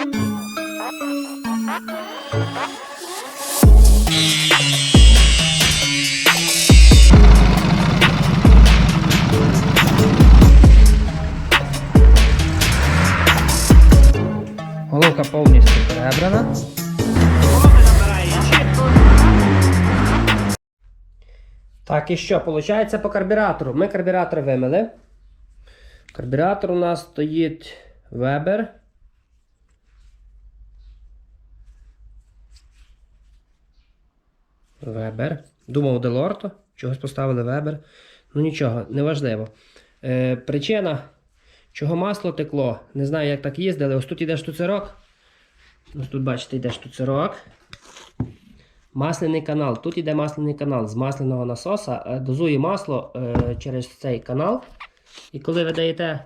Головка повністю перебрана. Так, і що? Виходить по карбюратору. Ми карбюратор вимили. Карбюратор у нас стоїть Weber. Weber. Думав Делорто. Чогось поставили Weber. Ну нічого, неважливо. Е, причина, чого масло текло. Не знаю, як так їздили. Ось тут іде штуцерок. Ось тут, бачите, йде штуцерок. Масляний канал. Тут йде масляний канал з масляного насоса. е, Дозує масло е, через цей канал. І коли ви даєте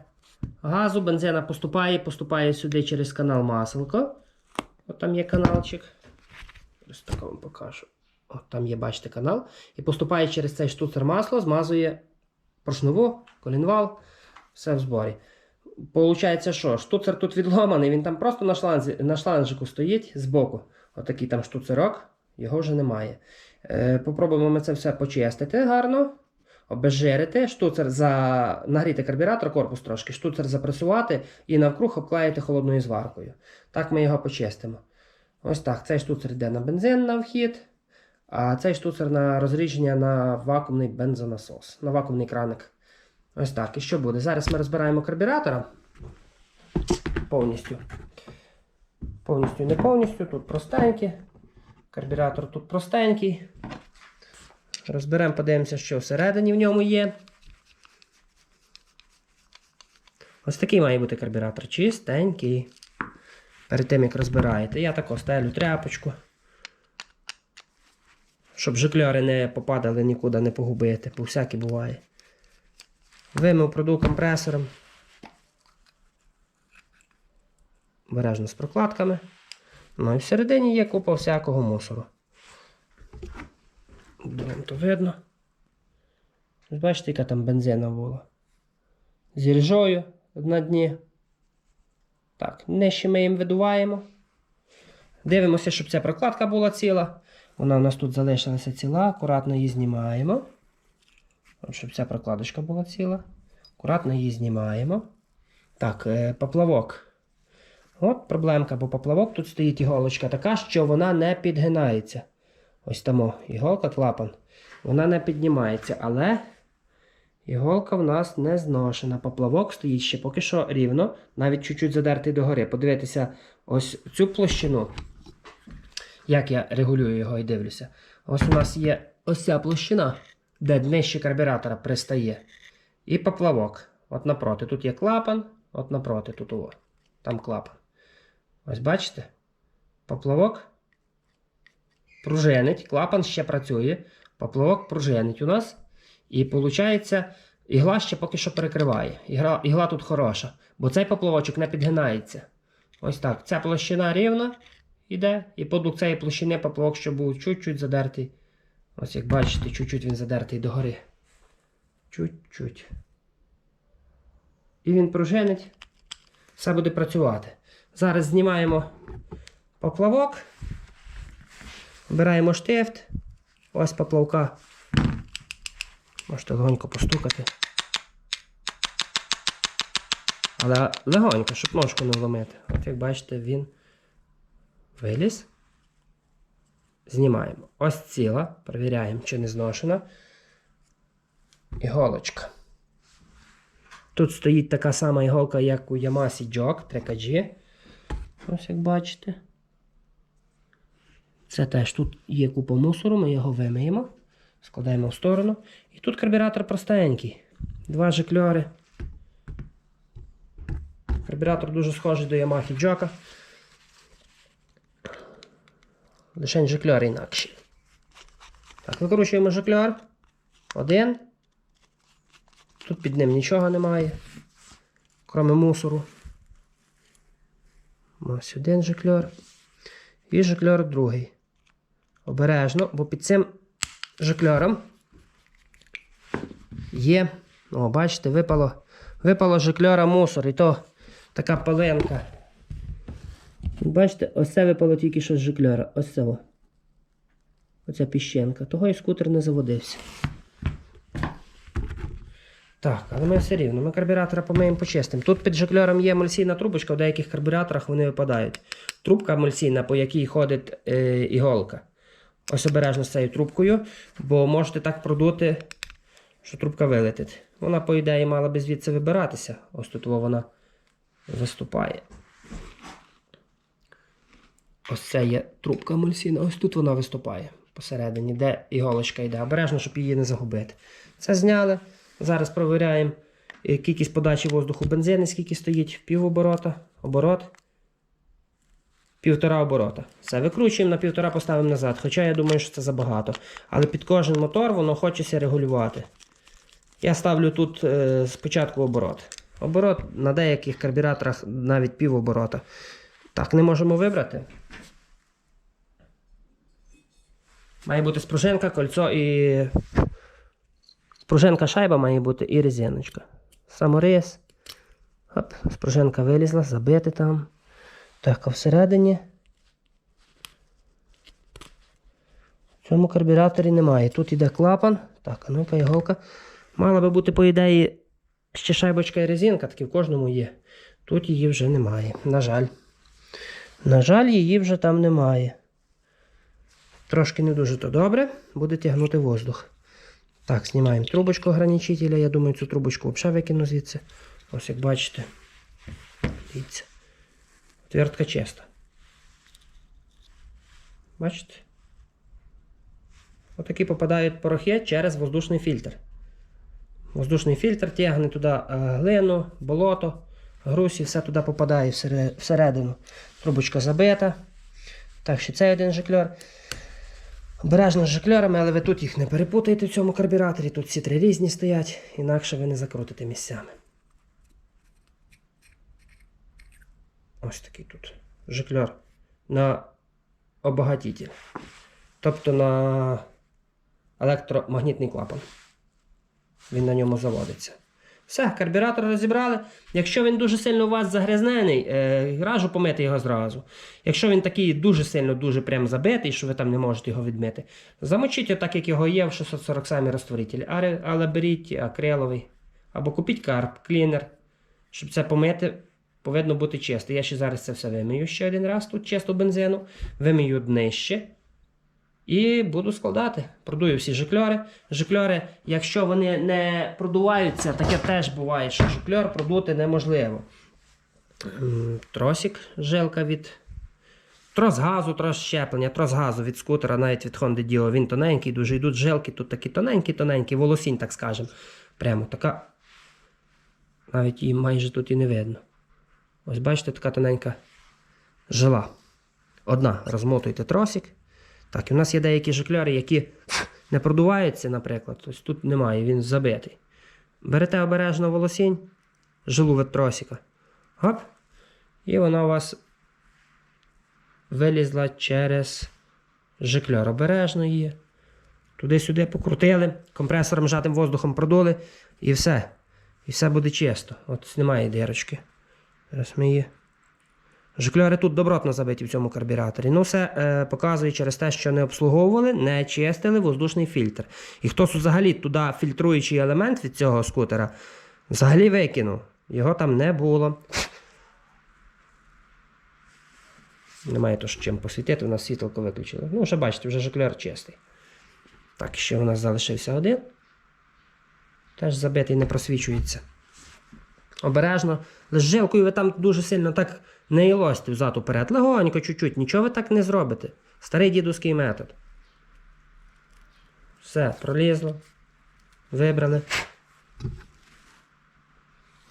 газу, бензина поступає, поступає сюди через канал маселко. От там є каналчик. Ось так вам покажу. От там є, бачите, канал. І поступає через цей штуцер масло, змазує поршневу, колінвал, все в зборі. Получається, що штуцер тут відломаний, він там просто на, шланзі, на шланжику стоїть збоку. Отакий там штуцерок, його вже немає. Е, попробуємо ми це все почистити гарно, обезжирити, штуцер за... нагріти карбюратор, корпус трошки, штуцер запресувати і навкруг обклеїти холодною зваркою. Так ми його почистимо. Ось так. Цей штуцер йде на бензин на вхід, а цей штуцер на розрідження на вакуумний бензонасос, на вакуумний краник. Ось так. І що буде? Зараз ми розбираємо карбюратора повністю. Повністю не повністю. Тут простенький. Карбюратор тут простенький. Розберемо, подивимося, що всередині в ньому є. Ось такий має бути карбюратор. Чистенький. Перед тим, як розбираєте. Я тако стелю тряпочку. Щоб жикльори не попадали нікуди, не погубити, бо всяке буває. Вимив продув компресором. Обережно з прокладками. Ну і всередині є купа всякого мусору. Вам то видно? Бачите, яка там бензина була. З іржою на дні. Так, нижче ми їм видуваємо. Дивимося, щоб ця прокладка була ціла. Вона у нас тут залишилася ціла, акуратно її знімаємо. Щоб ця прокладочка була ціла. Акуратно її знімаємо. Так, е, поплавок. От проблемка, бо поплавок тут стоїть іголочка така, що вона не підгинається. Ось тамо іголка клапан. Вона не піднімається, але іголка в нас не зношена. Поплавок стоїть ще поки що рівно, навіть чуть-чуть задертий догори. Подивитися ось цю площину. Як я регулюю його і дивлюся. Ось у нас є ось ця площина, де нижче карбюратора пристає. І поплавок. От напроти. Тут є клапан, от напроти тут о. Там клапан. Ось бачите? Поплавок пружинить, клапан ще працює. Поплавок пружинить у нас. І виходить, ігла ще поки що перекриває. Ігла, ігла тут хороша, бо цей поплавочок не підгинається. Ось так. Ця площина рівна йде, і подук цієї площини поплавок, що був чуть-чуть задертий. Ось як бачите, чуть-чуть він задертий догори. Чуть-чуть. І він пружинить. Все буде працювати. Зараз знімаємо поплавок. Обираємо штифт. Ось поплавка. Можете легонько постукати. Але легонько, щоб ножку не вломити. От як бачите, він виліз. Знімаємо. Ось ціла. Перевіряємо, чи не зношена. Іголочка. Тут стоїть така сама іголка, як у Yamasi Jog 3KG. Ось як бачите. Це теж тут є купа мусору, ми його вимиємо, складаємо в сторону. І тут карбюратор простенький. Два жикльори. Карбюратор дуже схожий до Yamaha Joga. Лише жикльор інакший. Так, викручуємо жикльор. Один. Тут під ним нічого немає. Кроме мусору. Ось один жикльор. І жикльор другий. Обережно, бо під цим жикльором є. О, бачите, випало, випало жикльора мусор. І то така пилинка. Бачите, ось це випало тільки що з жиклера. Ось це. во. Оця піщенка. Того і скутер не заводився. Так, але ми все рівно. Ми карбюратора помиємо почистимо. Тут під жиклером є емульсійна трубочка, в деяких карбюраторах вони випадають. Трубка емульсійна, по якій ходить е, іголка. Ось обережно з цією трубкою, бо можете так продути, що трубка вилетить. Вона, по ідеї, мала би звідси вибиратися. Ось тут вона виступає. Ось це є трубка емульсійна, ось тут вона виступає посередині, де іголочка йде. Обережно, щоб її не загубити. Це зняли. Зараз провіряємо е, кількість подачі воздуху бензину, скільки стоїть пів оборота, оборот. Півтора оборота. Все, викручуємо на півтора, поставимо назад. Хоча я думаю, що це забагато. Але під кожен мотор воно хочеться регулювати. Я ставлю тут е, спочатку оборот. Оборот на деяких карбюраторах навіть пів оборота. Так, не можемо вибрати. Має бути спружинка, кольцо і. Спружинка шайба має бути і резиночка. Саморез. Оп, спружинка вилізла, забити там. Так, а всередині. В цьому карбюраторі немає. Тут іде клапан. Так, а ну-ка іголка. Мала би бути, по ідеї, ще шайбочка і резинка, такі в кожному є. Тут її вже немає. На жаль. На жаль, її вже там немає. Трошки не дуже то добре, буде тягнути воздух. Так, знімаємо трубочку ограничителя. Я думаю, цю трубочку взагалі викину звідси. Ось як бачите. Дивіться. Отвертка чиста. Бачите? Отакі попадають порохи через воздушний фільтр. Воздушний фільтр тягне туди е, глину, болото, груз і все туди попадає всередину. Трубочка забита. Так, ще цей один жикльор. Обережно з жикльорами, але ви тут їх не перепутаєте в цьому карбюраторі. Тут всі три різні стоять, інакше ви не закрутите місцями. Ось такий тут жикльор на обагатитель. Тобто на електромагнітний клапан. Він на ньому заводиться. Все, карбюратор розібрали. Якщо він дуже сильно у вас загрязнений, е, раджу помити його зразу. Якщо він такий дуже сильно, дуже прям забитий, що ви там не можете його відмити, замочіть отак, як його є в 647 розтворителі. Але, але беріть акриловий. Або купіть карп, клінер. Щоб це помити, повинно бути чисто. Я ще зараз це все вимию ще один раз тут чисто бензину, вимию днище. І буду складати. Продую всі жикльори. Жикльори, якщо вони не продуваються, таке теж буває, що жикльор продути неможливо. Тросик, жилка від. Трос газу, трос щеплення, трос газу від скутера, навіть від Honda Dio. Він тоненький, дуже йдуть жилки, тут такі тоненькі-тоненькі, волосінь, так скажемо. Прямо така. Навіть її майже тут і не видно. Ось бачите, така тоненька жила. Одна розмотуєте тросик. Так, у нас є деякі жикльори, які не продуваються, наприклад. Ось тут немає, він забитий. Берете обережно волосінь, жилу від тросика. Гоп. І вона у вас вилізла через жикльор. Обережно її. Туди-сюди покрутили, компресором жатим воздухом продули, і все. І все буде чисто. От немає дирочки. Зараз ми її. Жикльори тут добротно забиті в цьому карбюраторі. Ну, все е, показує через те, що не обслуговували, не чистили воздушний фільтр. І хтось взагалі туди фільтруючий елемент від цього скутера взагалі викинув. Його там не було. Немає то, чим посвітити, у нас світло виключили. Ну, вже бачите, вже жикльор чистий. Так, ще у нас залишився один. Теж забитий, не просвічується. Обережно. З ви там дуже сильно так не ілосьте взад уперед. Легонько, чуть-чуть, нічого ви так не зробите. Старий дідуський метод. Все, пролізло. Вибрали.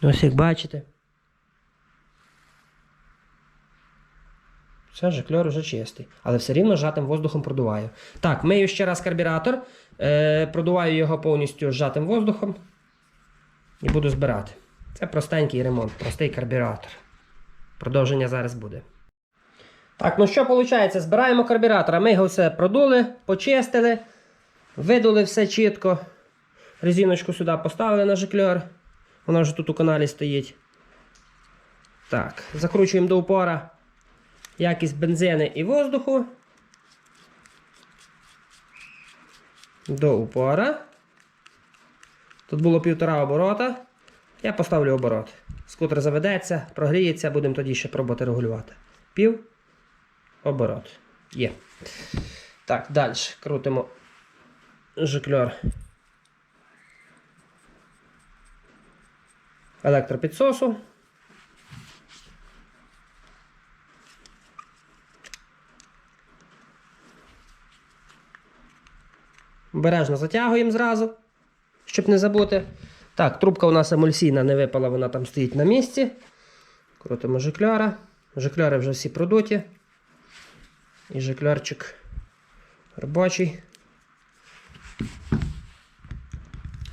Ось як бачите. Все, жикльор вже чистий. Але все рівно зжатим воздухом продуваю. Так, мию ще раз карбюратор. Е, продуваю його повністю зжатим воздухом. І буду збирати. Це простенький ремонт, простий карбюратор. Продовження зараз буде. Так, ну що виходить? Збираємо карбюратора. Ми його все продули, почистили, видули все чітко. Резиночку сюди поставили на жикльор. Вона вже тут у каналі стоїть. Так, закручуємо до упора. якість бензини і воздуху. До упора. Тут було півтора оборота. Я поставлю оборот. Скутер заведеться, прогріється, будемо тоді ще пробувати регулювати. Пів. Оборот. Є. Так, далі крутимо жикльор. Електропідсосу. Бережно затягуємо зразу, щоб не забути. Так, трубка у нас емульсійна не випала, вона там стоїть на місці. Крутимо жикльора. Жикльори вже всі продуті. І жикльорчик робочий.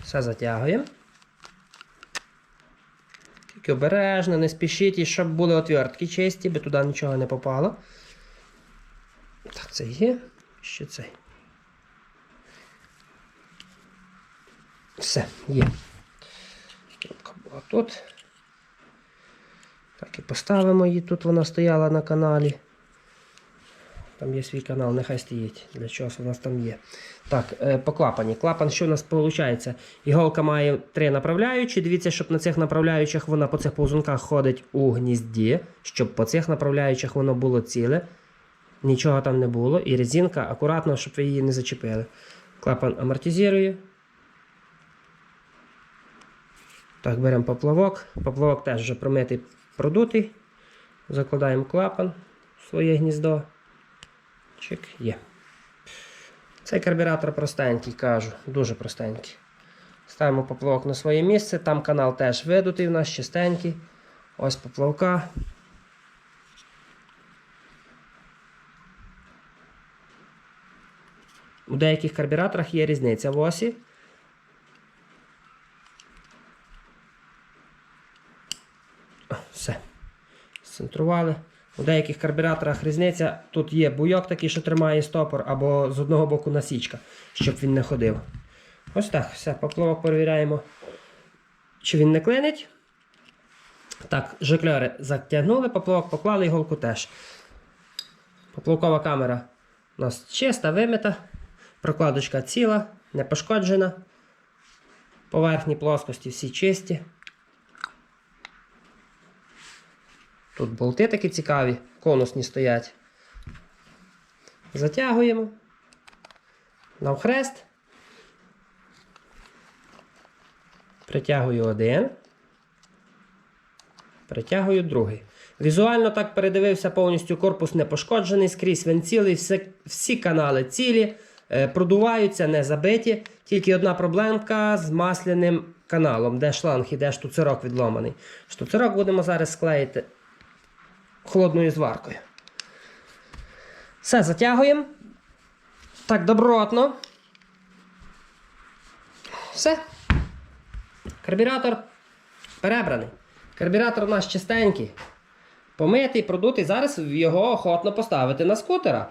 Все затягуємо. Тільки обережно, не спішіть, і щоб були отвертки чисті, би туди нічого не попало. Так, це є. Ще цей. Все, є. Тут. Так, і поставимо її. Тут вона стояла на каналі. Там є свій канал, нехай стоїть. Для чогось у нас там є. Так, е, по клапані. Клапан, що у нас виходить? Іголка має три направляючі. Дивіться, щоб на цих направляючих вона по цих повзунках ходить у гнізді, щоб по цих направляючих воно було ціле. Нічого там не було. І резинка акуратно, щоб ви її не зачепили. Клапан амортизує. Так, беремо поплавок. Поплавок теж вже промитий, продутий. Закладаємо клапан в своє гніздо. Чик, є. Цей карбюратор простенький, кажу, дуже простенький. Ставимо поплавок на своє місце. Там канал теж видутий у нас чистенький. Ось поплавка. У деяких карбюраторах є різниця в осі. О, Все. Центрували. У деяких карбюраторах різниця. Тут є буйок такий, що тримає стопор, або з одного боку насічка, щоб він не ходив. Ось так, все, поплавок перевіряємо, чи він не клинить. Так, жикльори затягнули, поплавок поклали, іголку теж. Поплавкова камера у нас чиста, вимита. Прокладочка ціла, не пошкоджена. Поверхні плоскості всі чисті. Тут болти такі цікаві, конусні стоять. Затягуємо. Навхрест. Притягую один. Притягую другий. Візуально так передивився повністю корпус не пошкоджений, скрізь він цілий, всі, всі канали цілі, е, продуваються, не забиті. Тільки одна проблемка з масляним каналом, де шланг і де штуцерок відломаний. Штуцерок будемо зараз склеїти холодною зваркою. Все, затягуємо. Так, добротно. Все. Карбюратор перебраний. Карбюратор у нас чистенький. Помитий, продутий. Зараз його охотно поставити на скутера.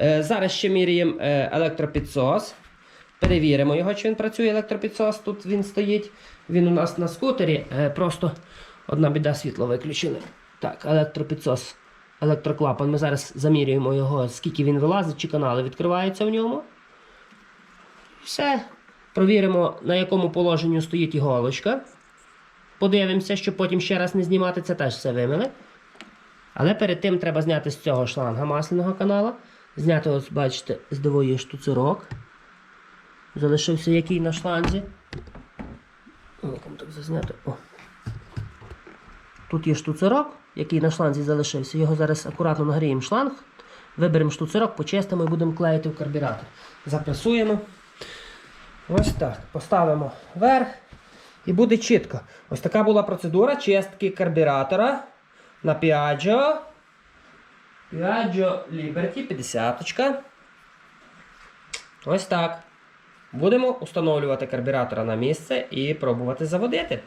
Е, зараз ще міряємо е, електропідсос. Перевіримо його, чи він працює електропідсос. Тут він стоїть. Він у нас на скутері. Е, просто одна біда світло виключили. Так, електропідсос, електроклапан. Ми зараз замірюємо його, скільки він вилазить, чи канали відкриваються в ньому. Все. Провіримо, на якому положенні стоїть іголочка. Подивимося, щоб потім ще раз не знімати, це теж все вимили. Але перед тим треба зняти з цього шланга масляного канала. Зняти, ось, бачите, з двоє штуцерок. Залишився який на шланзі. Так зазняти? О. Тут є штуцерок, який на шланзі залишився. Його зараз акуратно нагріємо шланг. Виберемо штуцерок, почистимо і будемо клеїти в карбюратор. Запресуємо. Ось так. Поставимо вверх. І буде чітко. Ось така була процедура чистки карбюратора на Piaggio. Piaggio Liberty 50. Ось так. Будемо встановлювати карбюратора на місце і пробувати заводити.